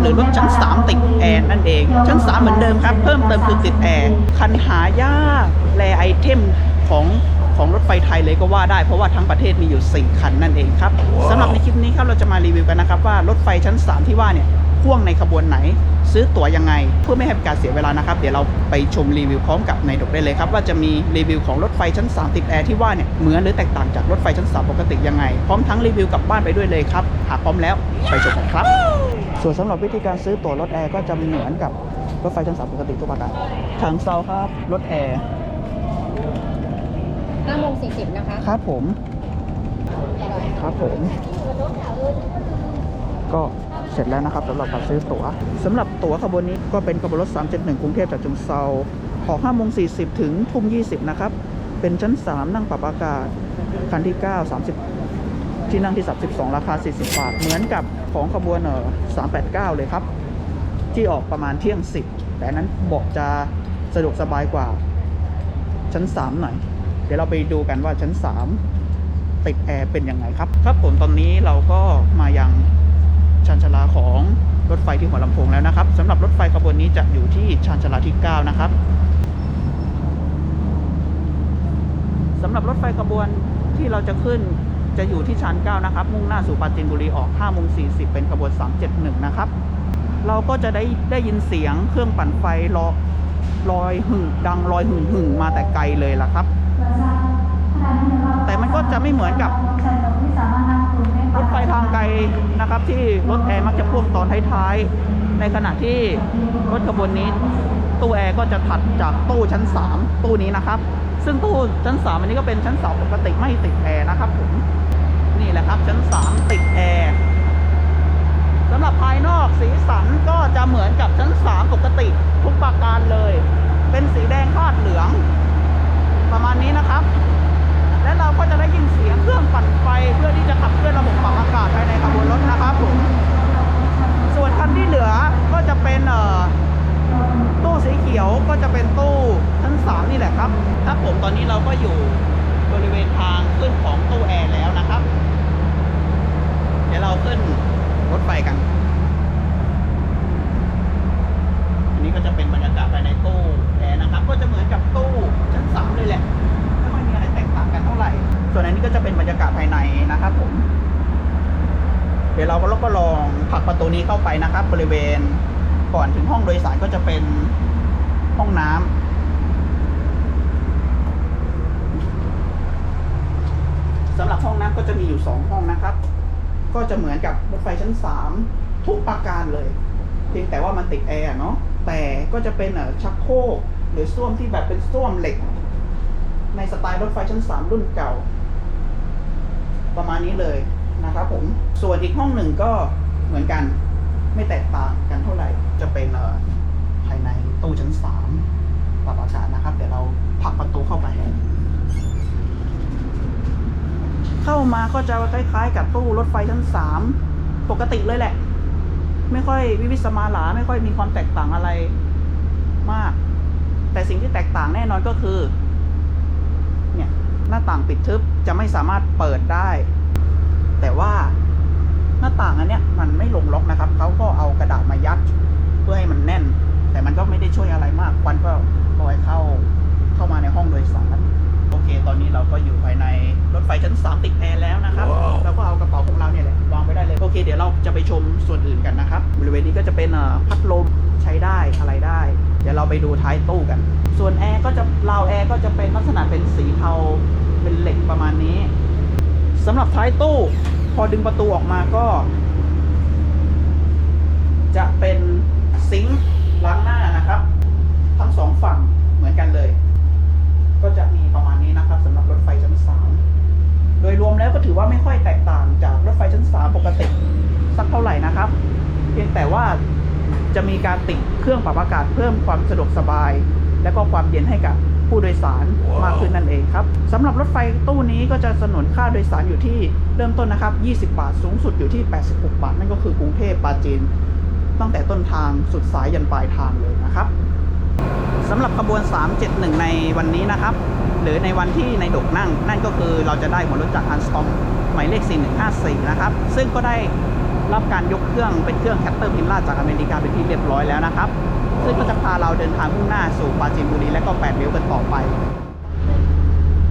หรือรถชั้น 3 ติดแอร์นั่นเอง ชั้น 3 เหมือนเดิมครับ เพิ่มเติมคือติดแอร์คันหายากแลไอเทมของของรถไฟไทยเลยก็ว่าได้เพราะว่าทั้งประเทศมีอยู่ 4 คันนั่นเองครับสำหรับในคลิปนี้ครับเราจะมารีวิวกันนะครับว่ารถไฟชั้น 3 ที่ว่าเนี่ยพ่วงในขบวนไหน ซื้อตั๋วยังไง เพื่อไม่ให้เป็นการเสียเวลานะครับ เดี๋ยวเราไปชมรีวิวพร้อมกับในดกได้เลยครับ ว่าจะมีรีวิวของรถไฟชั้น 3 ติดแอร์ที่ว่าเนี่ยเหมือนหรือแตกต่างจากรถไฟชั้น 3 ปกติยังไง พร้อมทั้งรีวิวกลับบ้านไปด้วยเลยครับ หากพร้อมแล้วไปชมกันครับ ส่วนสำหรับวิธีการซื้อตั๋วรถแอร์ก็จะเหมือนกับรถไฟชั้น3ปกติทั่วไปทางเซาครับรถแอร์5โมง40 นะคะ ครับผม ครับผม ก็เสร็จแล้วนะครับสำหรับการซื้อตั๋วสำหรับตั๋วขบวนนี้ก็เป็นขบวนรถ 371 กรุงเทพจากจุงเซาออก5โมง40 ถึงทุ่ม 20 นะครับ เป็นชั้น 3 นั่งปรับอากาศ คันที่ 9 30 ที่นั่งที่ 32 ราคา 40 บาท เหมือนกับของขบวนเอ่อ389 เลยครับ ที่ออกประมาณเที่ยง 10 แต่นนั้นเบาะจะสะดวกสบายกว่า ชั้น 3 หน่อย เดี๋ยวเราไปดูกันว่าชั้น 3 ติดแอร์เป็นยังไงครับ ครับผมตอนนี้เราก็มายังชานชาลาของรถไฟที่หัวลำโพงแล้วนะครับสำหรับรถไฟขบวนนี้จะอยู่ที่ชานชาลาที่ 9 นะครับสำหรับรถไฟขบวนที่เราจะขึ้น จะอยู่ที่ชาน9 นะครับ มุ่งหน้าสู่ปราจีนบุรีออก5โมง40 เป็นขบวน 371 นะครับ เราก็จะได้ได้ยินเสียงเครื่องปั่นไฟรอลอยหึ่งดังลอยหึ่งหึ่งมาแต่ไกลเลยล่ะครับ แต่มันก็จะไม่เหมือนกับรถไฟทางไกลนะครับที่รถแอร์มักจะพ่วงตอนท้ายๆ ในขณะที่รถขบวนนี้ตู้แอร์ก็จะถัดจากตู้ชั้น 3 ตู้นี้นะครับ ซึ่งตู้ชั้น 3 อันนี้ก็เป็นชั้น 3 ปกติไม่ติดแอร์นะครับผม นี่แหละครับ ชั้น 3 ติดแอร์สำหรับภายนอกสีสันก็จะเหมือนกับชั้น 3 ปกติทุกประการเลย เป็นสีแดงคาดเหลือง ประมาณนี้นะครับ และเราก็จะได้ยินเสียงเครื่องปั่นไฟเพื่อที่จะขับเคลื่อนระบบปรับอากาศภายในขบวนรถนะครับผมส่วนคันที่เหลือก็จะเป็นเอ่อตู้สีเขียวก็จะเป็นตู้ชั้นสามนี่แหละครับ ครับผมตอนนี้เราก็อยู่บริเวณทางตู้แอร์แล้วนะครับ เดี๋ยวเรา ขึ้นรถไฟกัน อันนี้ก็จะเป็นบรรยากาศภายในตู้แอร์นะครับ ก็จะเหมือนกับตู้ชั้นสามเลยแหละไม่ค่อยมีอะไรแตกต่างกันเท่าไหร่ ส่วนอันนี้ก็จะเป็นบรรยากาศภายในนะครับผม เดี๋ยวเราก็ลก็ลองผลักประตูนี้เข้าไปนะครับ บริเวณก่อนถึงห้องโดยสารก็จะเป็นห้องน้ำสำหรับห้องน้ำก็จะมีอยู่สองห้องนะครับ ก็จะเหมือนกับรถไฟชั้นสามทุกประการเลย เพียงแต่ว่ามันติดแอร์เนาะแต่ก็จะเป็นชักโครกหรือส้วมที่แบบเป็นส้วมเหล็ก ในสไตล์รถไฟชั้น 3 รุ่นเก่า ประมาณนี้เลยนะครับผมส่วนอีกห้องหนึ่งก็เหมือนกันไม่แตกต่างกันเท่าไหร่จะเป็นภายในตู้ชั้น 3ปรับอากาศนะครับ เดี๋ยวเราผลักประตูเข้าไป เข้ามาก็จะคล้ายๆ กับตู้รถไฟชั้น3ปกติเลยแหละ ไม่ค่อยวิวิสมาหลาไม่ค่อยมีความแตกต่างอะไรมาก แต่สิ่งที่แตกต่างแน่นอนก็คือ เนี่ยหน้าต่างปิดทึบจะไม่สามารถเปิดได้ แต่ว่าหน้าต่างอันเนี้ยมันไม่ลงล็อกนะครับเขาก็เอากระดาษมายัดเพื่อให้มันแน่น แต่มันก็ไม่ได้ช่วยอะไรมากควันก็ลอยเข้าเข้ามาในห้องโดยสารโอเค ตอนนี้เราก็อยู่ภายในรถไฟ จะไปชมส่วนอื่นกันนะครับ บริเวณนี้ก็จะเป็นพัดลมใช้ได้อะไรได้ เดี๋ยวเราไปดูท้ายตู้กัน ส่วนแอร์ก็จะราวแอร์ก็จะเป็นลักษณะเป็นสีเทาเป็นเหล็กประมาณนี้สำหรับท้ายตู้ พอดึงประตูออกมาก็ จะเป็นซิงค์ล้างหน้านะครับ ทั้งสองฝั่งเหมือนกันเลย เครื่องปรับอากาศเพิ่มความสะดวกสบาย และก็ความเย็นให้กับผู้โดยสารมากขึ้นนั่นเองครับสำหรับรถไฟตู้นี้ก็จะสนนค่าโดยสารอยู่ที่เริ่มต้นนะครับ 20 บาท สูงสุดอยู่ที่ 86 บาท นั่นก็คือกรุงเทพปราจีน ตั้งแต่ต้นทางสุดสายยันปลายทางเลยนะครับสำหรับขบวน 371 ในวันนี้นะครับ หรือในวันที่ในดกนั่ง นั่นก็คือเราจะได้หัวรถจากอันสตอมหมายเลข 4154 นะครับ ซึ่งก็ได้ รับการยกเครื่องเป็นเครื่องแคปเตอร์พิมล่าจากอเมริกาเป็นที่เรียบร้อยแล้วนะครับ ซึ่งก็จะพาเราเดินทางมุ่งหน้าสู่ปราจีนบุรีและก็แปดริ้วกันต่อไป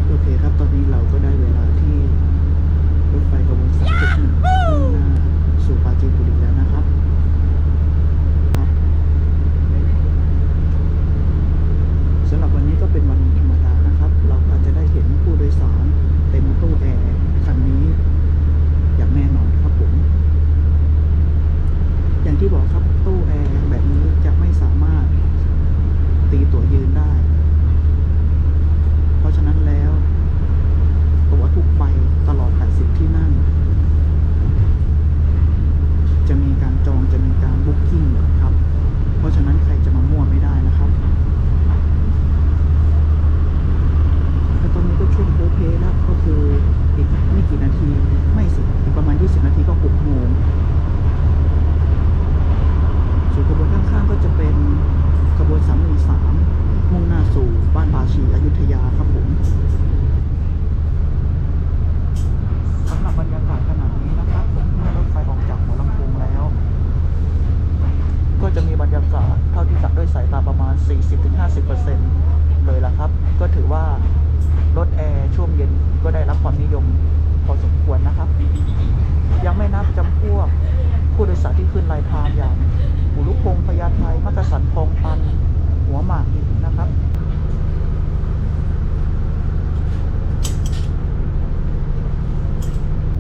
โอเคครับ ตอนนี้เราก็ได้เวลาที่รถไฟขบวน371มุ่งหน้าสู่ปราจีนบุรีแล้วนะครับ สำหรับวันนี้ก็เป็นวันธรรมดานะครับ เราอาจจะได้เห็นผู้โดยสารเต็มตู้แอร์คันนี้อย่างแน่นอนครับผม อย่างที่บอกครับตู้แอร์แบบนี้จะไม่สามารถตีตั๋วยืนได้ เพราะฉะนั้นแล้ว ตั๋วทุกใบตลอด 80 ที่นั่ง จะมีการจองจะมีการบุ๊กกิ้งครับ เพราะฉะนั้นใครจะมามั่วไม่ได้นะครับ แล้วตอนนี้ก็ช่วงโพเพแล้วก็คืออีกไม่กี่นาที ไม่สิอีกประมาณ 20 นาทีก็6โมงส่วนขบวนข้างๆก็จะเป็นขบวน 313 มุ่งหน้าสู่บ้านบาชีอยุธยาครับผมสำหรับบรรยากาศขนาดนี้นะครับเมื่อรถไฟออกจากหัวลำโพงแล้ว ก็จะมีบรรยากาศเท่าที่จับด้วยสายตาประมาณ 40-50%เลยละครับ ก็ถือว่ารถแอร์ช่วงเย็นก็ได้รับความนิยมพอสมควรนะครับ ยังไม่นับจำพวกผู้โดยสารที่ขึ้นรายทางอย่างอุรุพงพญาไทมักกะสันคลองตัน หัวหมากอีกนะครับ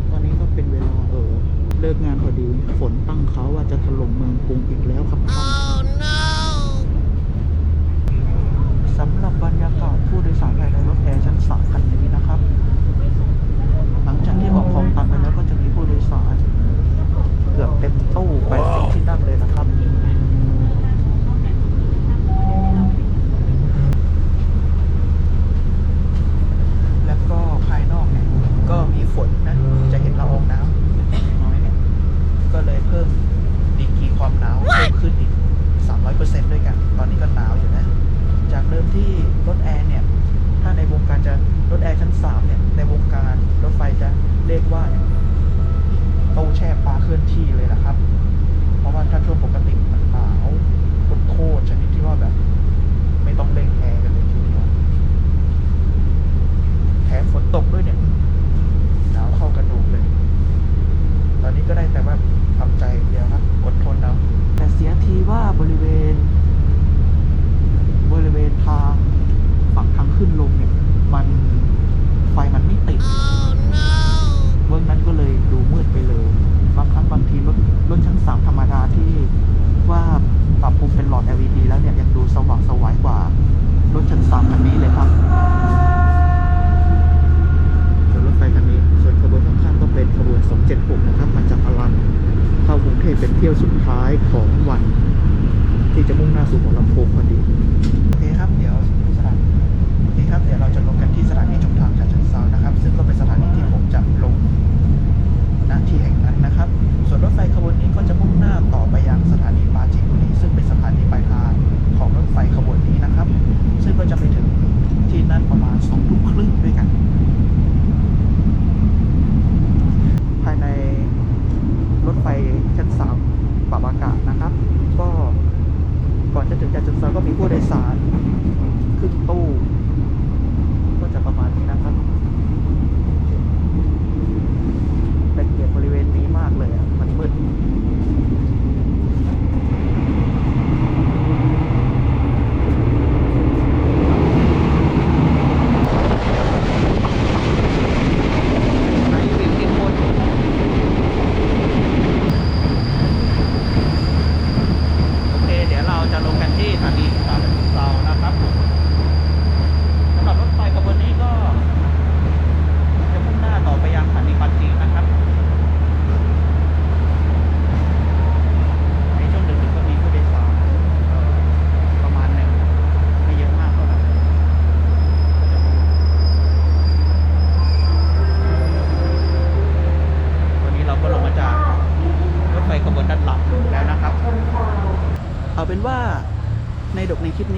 ตอนนี้ก็เป็นเวลาเออเลิกงานพอดี ฝนตั้งเขาว่าจะถล่มเมืองกรุงอีกแล้วครับท่า 776นะครับมาจากอลันเข้ากรุงเทพเป็นเที่ยวสุดท้ายของวันที่จะมุ่งหน้าสู่หัวลำโพงพอดีโอเคครับเดี๋ยวสถานโอเคครับเดี๋ยวเราจะลงกันที่สถานีชุมทางฉะเชิงสซานะครับ ซึ่งก็เป็นสถานีที่ผมจะลงณที่แห่งนั้นนะครับ ส่วนรถไฟขบวนนี้ก็จะมุ่งหน้าต่อไปยังสถานีปา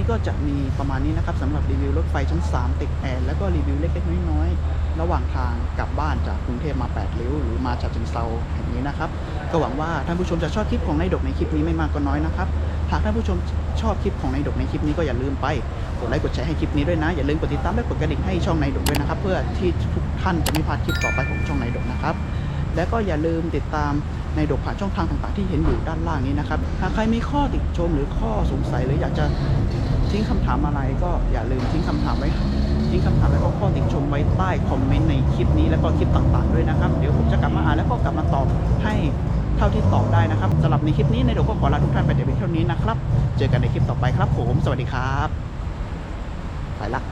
นี้ก็จะมีประมาณนี้นะครับสำหรับรีวิวรถไฟชั้น 3 ติดแอร์แล้วก็รีวิวเล็กๆน้อยๆระหว่างทางกลับบ้านจากกรุงเทพมา 8 ริ้ว หรือมาจากจังเซาแห่งนี้นะครับ ก็หวังว่าท่านผู้ชมจะชอบคลิปของในดกในคลิปนี้ไม่มากก็น้อยนะครับหากท่านผู้ชมชอบคลิปของในดกในคลิปนี้ก็อย่าลืมไปกดไลค์กดแชร์ให้คลิปนี้ด้วยนะ อย่าลืมกดติดตามและกดกระดิ่งให้ช่องในดกด้วยนะครับ เพื่อที่ทุกท่านจะไม่พลาดคลิปต่อไปของช่องในดกนะครับและก็อย่าลืมติดตามในดกผ่านช่องทางต่างๆที่เห็นอยู่ด้านล่างนี้นะครับ หากใครมีข้อติชมหรือข้อสงสัยหรืออยากจะ ทิ้งคำถามอะไรก็อย่าลืมทิ้งคำถามไว้ทิ้งคำถามและก็ข้อติชมไว้ใต้คอมเมนต์ในคลิปนี้แล้วก็คลิปต่างๆด้วยนะครับ เดี๋ยวผมจะกลับมาอ่านแล้วก็กลับมาตอบให้เท่าที่ตอบได้นะครับสำหรับในคลิปนี้ในดกก็ขอลาทุกท่านไปแต่เพียงเท่านี้นะครับ เจอกันในคลิปต่อไปครับผม สวัสดีครับ ไปละ